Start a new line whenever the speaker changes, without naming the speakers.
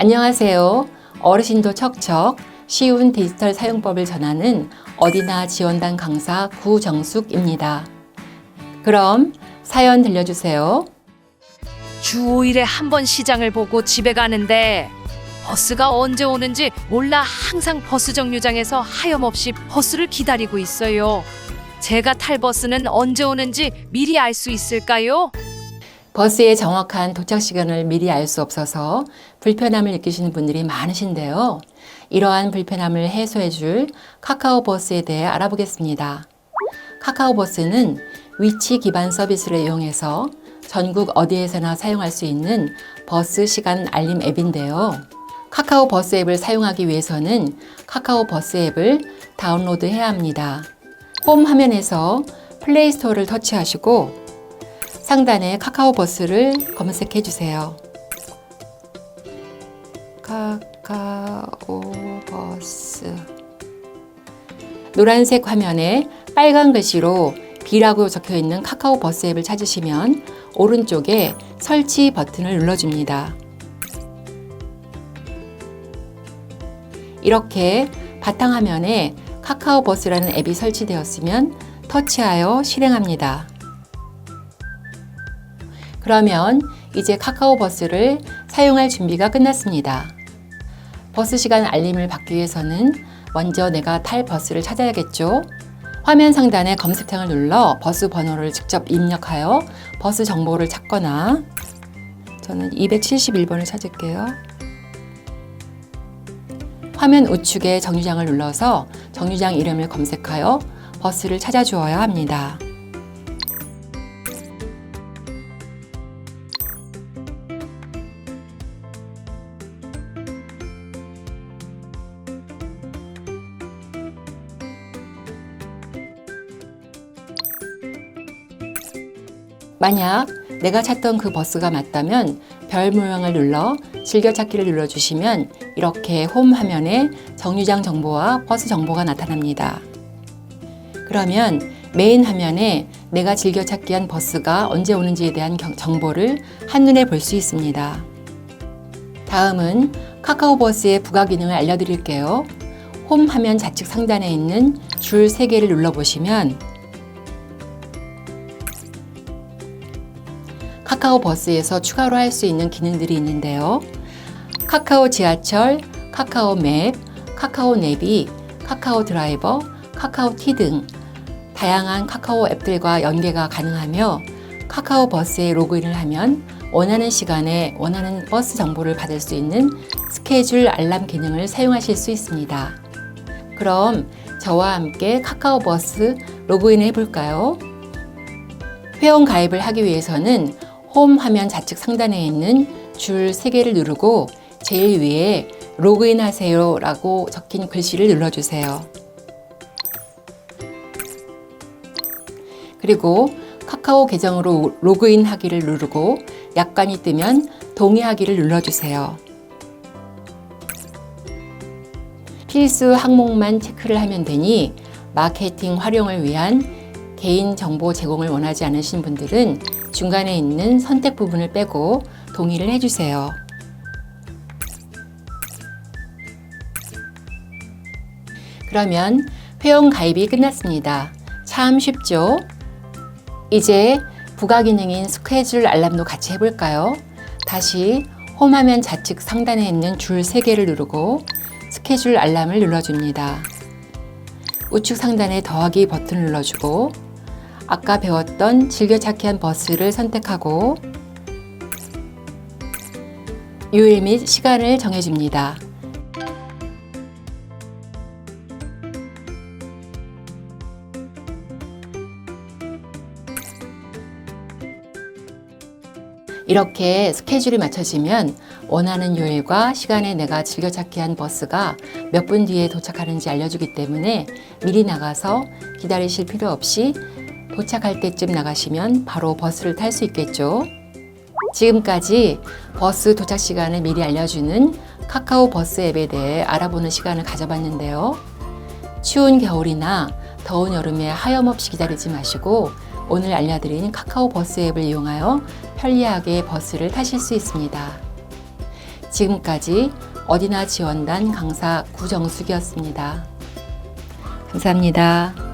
안녕하세요. 어르신도 척척 쉬운 디지털 사용법을 전하는 어디나 지원단 강사 구정숙입니다. 그럼 사연 들려주세요.
주 5일에 한 번 시장을 보고 집에 가는데 버스가 언제 오는지 몰라 항상 버스 정류장에서 하염없이 버스를 기다리고 있어요. 제가 탈 버스는 언제 오는지 미리 알 수 있을까요?
버스의 정확한 도착 시간을 미리 알 수 없어서 불편함을 느끼시는 분들이 많으신데요. 이러한 불편함을 해소해 줄 카카오 버스에 대해 알아보겠습니다. 카카오 버스는 위치 기반 서비스를 이용해서 전국 어디에서나 사용할 수 있는 버스 시간 알림 앱인데요. 카카오 버스 앱을 사용하기 위해서는 카카오 버스 앱을 다운로드해야 합니다. 홈 화면에서 플레이 스토어를 터치하시고 상단에 카카오 버스를 검색해 주세요. 카카오 버스. 노란색 화면에 빨간 글씨로 B라고 적혀 있는 카카오 버스 앱을 찾으시면 오른쪽에 설치 버튼을 눌러줍니다. 이렇게 바탕화면에 카카오 버스라는 앱이 설치되었으면 터치하여 실행합니다. 그러면 이제 카카오 버스를 사용할 준비가 끝났습니다. 버스 시간 알림을 받기 위해서는 먼저 내가 탈 버스를 찾아야겠죠. 화면 상단에 검색창을 눌러 버스 번호를 직접 입력하여 버스 정보를 찾거나 저는 271번을 찾을게요. 화면 우측에 정류장을 눌러서 정류장 이름을 검색하여 버스를 찾아주어야 합니다. 만약 내가 찾던 그 버스가 맞다면 별 모양을 눌러 즐겨찾기를 눌러주시면 이렇게 홈 화면에 정류장 정보와 버스 정보가 나타납니다. 그러면 메인 화면에 내가 즐겨찾기한 버스가 언제 오는지에 대한 경- 정보를 한눈에 볼 수 있습니다. 다음은 카카오 버스의 부가 기능을 알려드릴게요. 홈 화면 좌측 상단에 있는 줄 3개를 눌러보시면 카카오 버스에서 추가로 할 수 있는 기능들이 있는데요. 카카오 지하철, 카카오 맵, 카카오 내비, 카카오 드라이버, 카카오 티 등 다양한 카카오 앱들과 연계가 가능하며 카카오 버스에 로그인을 하면 원하는 시간에 원하는 버스 정보를 받을 수 있는 스케줄 알람 기능을 사용하실 수 있습니다. 그럼 저와 함께 카카오 버스 로그인 해볼까요? 회원 가입을 하기 위해서는 홈 화면 좌측 상단에 있는 줄 3개를 누르고 제일 위에 로그인 하세요 라고 적힌 글씨를 눌러주세요. 그리고 카카오 계정으로 로그인 하기를 누르고 약관이 뜨면 동의하기를 눌러주세요. 필수 항목만 체크를 하면 되니 마케팅 활용을 위한 개인 정보 제공을 원하지 않으신 분들은 중간에 있는 선택 부분을 빼고 동의를 해주세요. 그러면 회원 가입이 끝났습니다. 참 쉽죠? 이제 부가 기능인 스케줄 알람도 같이 해볼까요? 다시 홈화면 좌측 상단에 있는 줄 3개를 누르고 스케줄 알람을 눌러줍니다. 우측 상단에 더하기 버튼을 눌러주고 아까 배웠던 즐겨찾기 한 버스를 선택하고 요일 및 시간을 정해줍니다. 이렇게 스케줄이 맞춰지면 원하는 요일과 시간에 내가 즐겨찾기 한 버스가 몇 분 뒤에 도착하는지 알려주기 때문에 미리 나가서 기다리실 필요 없이 도착할 때쯤 나가시면 바로 버스를 탈 수 있겠죠. 지금까지 버스 도착 시간을 미리 알려주는 카카오 버스 앱에 대해 알아보는 시간을 가져봤는데요. 추운 겨울이나 더운 여름에 하염없이 기다리지 마시고 오늘 알려드린 카카오 버스 앱을 이용하여 편리하게 버스를 타실 수 있습니다. 지금까지 어디나 지원단 강사 구정숙이었습니다. 감사합니다.